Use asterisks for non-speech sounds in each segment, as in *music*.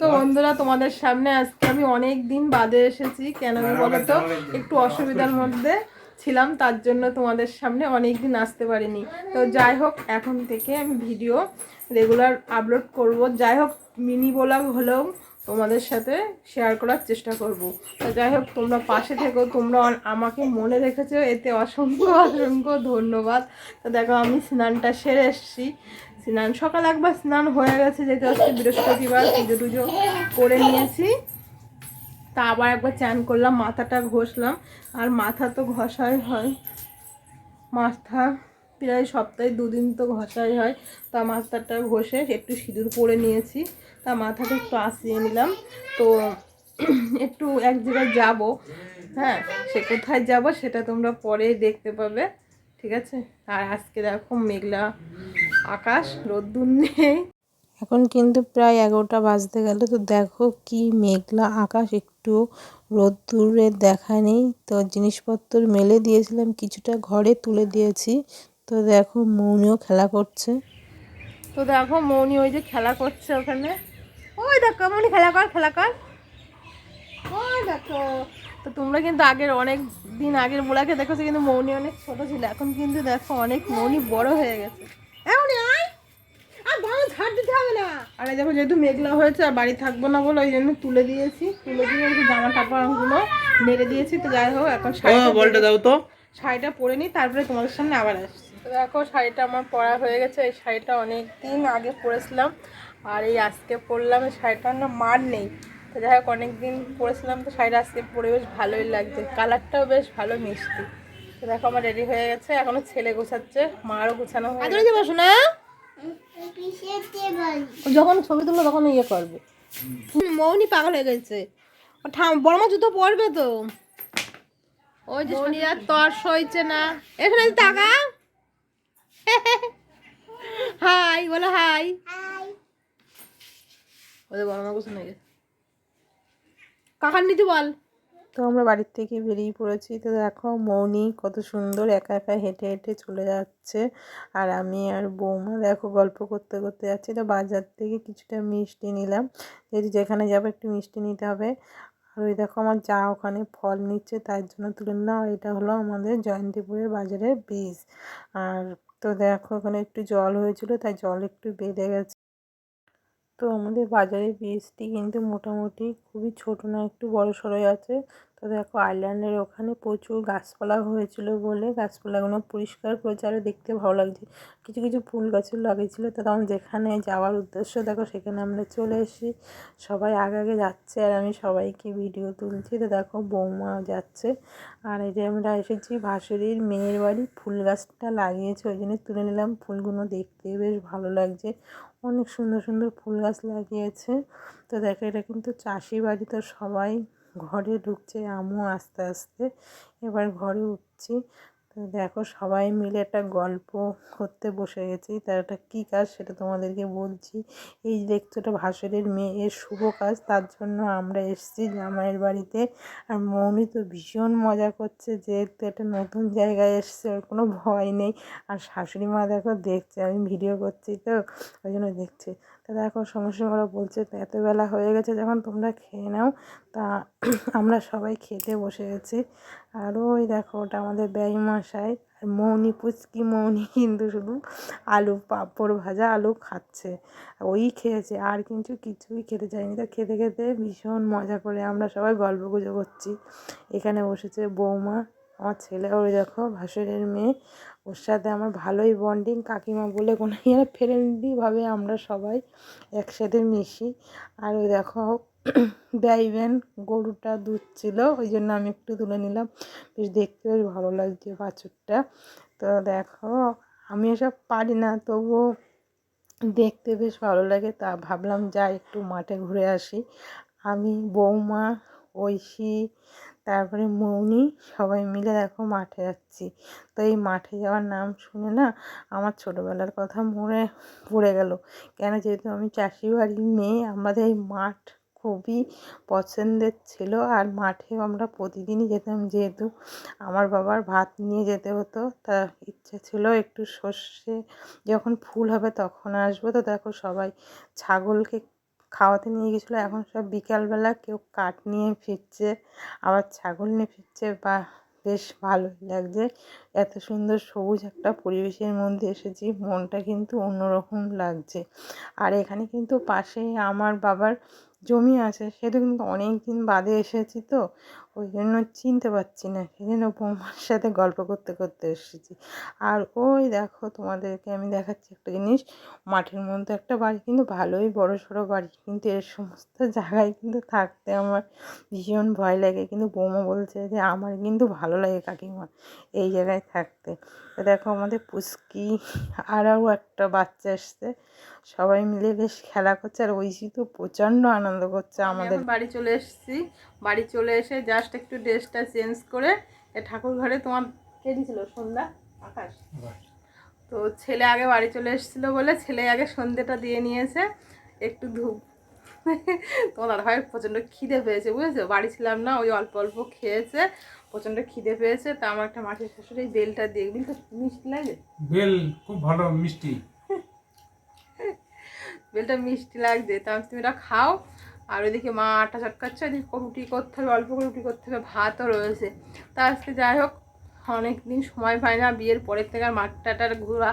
তো বন্ধুরা তোমাদের সামনে আজকে আমি অনেক দিন বাদে এসেছি। কেন আমি বলতো একটু অসুবিধার মধ্যে ছিলাম তার জন্য তোমাদের সামনে অনেক দিন আসতে পারিনি। তো যাই হোক এখন থেকে আমি ভিডিও রেগুলার আপলোড করব। যাই হোক মিনি ব্লগ হলেও তোমাদের সাথে শেয়ার করার চেষ্টা করব। তো যাই হোক তোমরা পাশে থেকো তোমরা আমাকে মনে রেখেছো এতে অসংখ্য অসংখ্য ধন্যবাদ। তো দেখো আমি স্নানটা সেরে এসেছি। স্নান, সকাল একবার স্নান হয়ে গেছে, যেহেতু আজকে বৃহস্পতিবার, পুজো টুজো করে নিয়েছি। তা আবার একবার চান করলাম, মাথাটা ঘষলাম, আর মাথা তো ঘষাই হয়। মাথা প্রায় সপ্তাহে দুদিন তো ঘষাই হয়। তা মাথাটা ঘষে একটু সিঁদুর পরে নিয়েছি, তা মাথাটা একটু আসিয়ে নিলাম। তো একটু এক জায়গায় যাব হ্যাঁ সে কোথায় যাব সেটা তোমরা পরে দেখতে পাবে, ঠিক আছে? আর আজকে দেখো মেঘলা আকাশ রোদ্দুর নেই। এখন কিন্তু প্রায় এগারোটা বাজতে গেল। তো দেখো কি মেঘলা আকাশ একটু রোদ্দুরে দেখা নেই। তো জিনিসপত্র মেলে দিয়েছিলাম কিছুটা ঘরে তুলে দিয়েছি। তো দেখো মৌনিও খেলা করছে। তো দেখো মৌনি ওই যে খেলা করছে ওখানে। ওই দেখো মৌনি খেলা কর খেলা কর। ওই দেখো। তো তোমরা কিন্তু আগের অনেক দিন আগের বোলাকে দেখেছ কিন্তু মৌনি অনেক ছোট ছিল। এখন কিন্তু দেখো অনেক মৌনি বড় হয়ে গেছে। এমনি আয়। আর ভালো ঝাড় দিতে হবে না। আরে দেখো যেহেতু মেঘলা হয়েছে আর বাড়ি থাকব না বলে ওই জন্য তুলে দিয়েছি। তুলে দিয়ে একটু জামা টাপাগুলো মেরে দিয়েছি তো যাই হোক এখন শাড়িটা বলটা দাও তো। শাড়িটা পরে নিই তারপরে তোমাদের সামনে আবার আসছি। তো দেখো শাড়িটা আমার পরা হয়ে গেছে এই শাড়িটা অনেক দিন আগে পরেছিলাম আর এই আজকে পরলাম এই শাড়িটার না মার নেই। তো যাই হোক অনেক দিন পরেছিলাম তো শাড়িটা আজকে পরে বেশ ভালোই লাগছে কালারটাও বেশ ভালো মিষ্টি। দেখো আমার রেডি হয়ে গেছে। এখনও ছেলে গোছাচ্ছে মারও গোছানো হয়ে গেছে বসো না ও যখন ছবি তুলবো তখন ইয়ে করবে। মৌনি পাগল হয়ে গেছে। বড় মা জুতো পরবে তো। ওই যে আর তর সইছে না। এখানে টাকা। হাই বলো হাই। ওদের বড় মা গোছানো গেছে। কাকার নিতে বল। তো আমরা বাড়ির থেকে বেরিয়ে পড়েছি। তো দেখো মৌনি কত সুন্দর একা একা হেঁটে হেঁটে চলে যাচ্ছে। আর আমি আর বৌমা দেখো গল্প করতে করতে যাচ্ছি। তো বাজার থেকে কিছুটা মিষ্টি নিলাম। যেহেতু যেখানে যাব একটু মিষ্টি নিতে হবে। আর ওই দেখো আমার যা ওখানে ফল নিচ্ছে তার জন্য তুলে নিলাম। আর এটা হলো আমাদের জয়ন্তীপুরের বাজারের বীজ। আর তো দেখো ওখানে একটু জল হয়েছিল, তাই জল একটু বেড়ে গেছে। তো আমাদের বাজারের বীজটি কিন্তু মোটামুটি খুবই ছোটো না একটু বড় সড়োই আছে। তো দেখো আইল্যান্ডের ওখানে প্রচুর গাছপালা হয়েছিল বলে গাছপালাগুলো পরিষ্কার আরও দেখতে ভালো লাগছে। কিছু কিছু ফুল গাছও লাগিয়েছিলো। তো তখন যেখানে যাওয়ার উদ্দেশ্য দেখো সেখানে আমরা চলে এসেছি। সবাই আগে আগে যাচ্ছে আর আমি সবাইকে ভিডিও তুলছি। তো দেখো বৌমা যাচ্ছে। আর এই যে আমরা এসেছি ভাসুরির মেয়ের বাড়ি। ফুল গাছটা লাগিয়েছে, ওই জন্য তুলে নিলাম। ফুলগুলো দেখতে বেশ ভালো লাগছে। অনেক সুন্দর সুন্দর ফুল গাছ লাগিয়েছে। তো দেখো এটা কিন্তু চাষি বাড়ি, তো সবাই ঘরে ঢুকছে, আমিও আস্তে আস্তে এবার ঘরে উঠছি। তো দেখো সবাই মিলে একটা গল্প করতে বসে গেছি। তার একটা কী কাজ সেটা তোমাদেরকে বলছি। এই দেখছ এটা ভাসুরের মেয়ের শুভ কাজ, তার জন্য আমরা এসেছি জামাইয়ের বাড়িতে। আর মৌনি তো ভীষণ মজা করছে, যেহেতু একটা নতুন জায়গায় এসছে, ওর কোনো ভয় নেই। আর শাশুড়ি মা দেখো দেখছে, আমি ভিডিও করছি তো, ওই জন্য দেখছে। তা দেখো সমস্যা ওরা বলছে, "তা এত বেলা হয়ে গেছে, যখন তোমরা খেয়ে নাও, তা *clears throat* আমরা সবাই খেতে বসে গেছি আর ওই দেখো, ওটা আমাদের ব্যয় মশাই আর মৌনি, পুচকি মৌনি কিন্তু শুধু আলু, পাঁপড় ভাজা আলু খাচ্ছে। ওই খেয়েছে, আর কিন্তু কিছুই খেতে চাইনি তা খেতে খেতে ভীষণ মজা করে আমরা সবাই গল্প গুজব করছি। এখানে বসেছে বৌমা আমার ছেলে, ওই দেখো ভাসুরের মেয়ে, ওর সাথে আমার ভালোই বন্ডিং কাকিমা বলে কোনো ইয়ে ফ্রেন্ডলিভাবে আমরা সবাই একসাথে মিশি। আর ওই দেখো *clears throat* ব্যয়বেন গরুটা দুধ ছিল, ওই জন্য আমি একটু তুলে নিলাম। বেশ দেখতে বেশ ভালো লাগছে বাছুরটা তো দেখো, আমি এসব পারি না, তবুও দেখতে বেশ ভালো লাগে। তা ভাবলাম যাই, একটু মাঠে ঘুরে আসি। আমি বৌমা, ঐশী তারপরে মৌনি সবাই মিলে দেখো মাঠে যাচ্ছি। তো এই মাঠে যাওয়ার নাম শুনে না আমার ছোটোবেলার কথা মনে পড়ে গেল। কেন যেহেতু আমি চাষি বাড়ির মেয়ে, আমাদের এই মাঠ খুবই পছন্দের ছিল আর মাঠে আমরা প্রতিদিনই যেতাম। যেহেতু আমার বাবার ভাত নিয়ে যেতে হতো, তা ইচ্ছে ছিল একটু সর্ষে যখন ফুল হবে তখন আসব। তো দেখো সবাই ছাগলকে খাওয়াতে নিয়ে গেছিল। এখন সব বিকালবেলা কেউ কাঠ নিয়ে ফিরছে, আবার ছাগল নিয়ে ফিরছে। বা বেশ ভালোই লাগছে। এত সুন্দর সবুজ একটা পরিবেশের মধ্যে এসেছি, মনটা কিন্তু অন্যরকম লাগছে। আর এখানে কিন্তু পাশেই আমার বাবার জমি আছে সেটা কিন্তু অনেক দিন বাদে এসেছি তো, ওই জন্য চিনতে পারছি না সেই জন্য বৌমার সাথে গল্প করতে করতে এসেছি। আর ওই দেখো তোমাদেরকে আমি দেখাচ্ছি একটা জিনিস, মাঠের মধ্যে একটা বাড়ি, কিন্তু ভালোই বড় সড়ো বাড়ি, কিন্তু এর সমস্ত জায়গায় কিন্তু থাকতে আমার ভীষণ ভয় লাগে, কিন্তু বৌমা বলছে যে আমার কিন্তু ভালো লাগে কাকিমা এই জায়গায় থাকতে। তো দেখো আমাদের পুচকি আরও একটা বাচ্চা এসছে, সবাই মিলে বেশ খেলা করছে, আর ঐশী তো প্রচণ্ড আনন্দ করছে আমাদের বাড়ি চলে এসেছি। বাড়ি চলে এসে জাস্ট একটু ড্রেসটা চেঞ্জ করে এ ঠাকুর ঘরে তোমার কে দিয়েছিল? সন্ধ্যা? আকাশ? তো ছেলে আগে বাড়ি চলে এসেছিল বলে ছেলে আগে সন্ধ্যেটা দিয়ে নিয়েছে। একটু ধূপ। তোমার দাদা ভাই প্রচণ্ড খিদে পেয়েছে বুঝেছ? বাড়ি ছিলাম না ওই অল্প অল্প খেয়েছে প্রচণ্ড খিদে পেয়েছে। তা আমার একটা মাছের শাশুড়ি এই বেলটা দিয়ে বিল তো মিষ্টি লাগে। বেল খুব ভালো মিষ্টি। বেলটা মিষ্টি লাগছে। তা তুমি এটা খাও। আর ওইদিকে মা আটা চটকাচ্ছে ওইদিকে রুটি করতে হবে অল্প করে রুটি করতে হবে ভাতও রয়েছে। তা আজকে যাই হোক অনেক দিন সময় পাই না বিয়ের পরের থেকে আর মাঠটাটার ঘোরা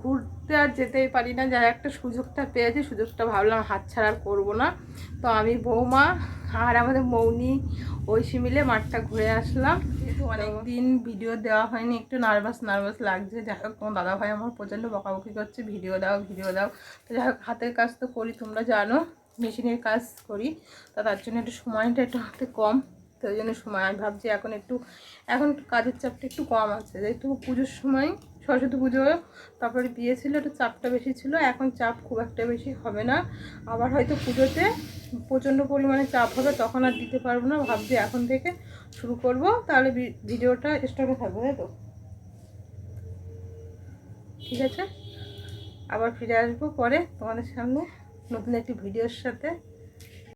ঘুরতে আর যেতেই পারি না। যাই একটা সুযোগটা পেয়েছি সুযোগটা ভাবলাম হাত ছাড়া আর করব না। তো আমি বৌমা আর আমাদের মৌনি ঐশী মিলে মাঠটা ঘুরে আসলাম। অনেক দিন ভিডিও দেওয়া হয়নি একটু নার্ভাস নার্ভাস লাগছে। যাই হোক তোমার দাদাভাই আমার প্রচণ্ড বকাবকি করছে ভিডিও দাও ভিডিও দাও। তো যাই হোক হাতের কাজ তো করি তোমরা জানো। মেশিনের কাজ করি, তা তার জন্য একটু সময়টা একটু হাতে কম, তো ওই জন্য সময়, আমি ভাবছি এখন একটু, এখন কাজের চাপটা একটু কম আছে। যেহেতু পুজোর সময় সরস্বতী পুজো, তারপরে বিয়ে ছিল, একটু চাপটা বেশি ছিল, এখন চাপ খুব একটা বেশি হবে না। আবার হয়তো পুজোতে প্রচণ্ড পরিমাণে চাপ হবে, তখন আর দিতে পারব না, ভাবছি এখন থেকে শুরু করব, তাহলে ভিডিওটা স্টকে থাকবে, তাই তো? ঠিক আছে? আবার ফিরে আসব পরে তোমাদের সামনে। নতুন একটি ভিডিওর সাথে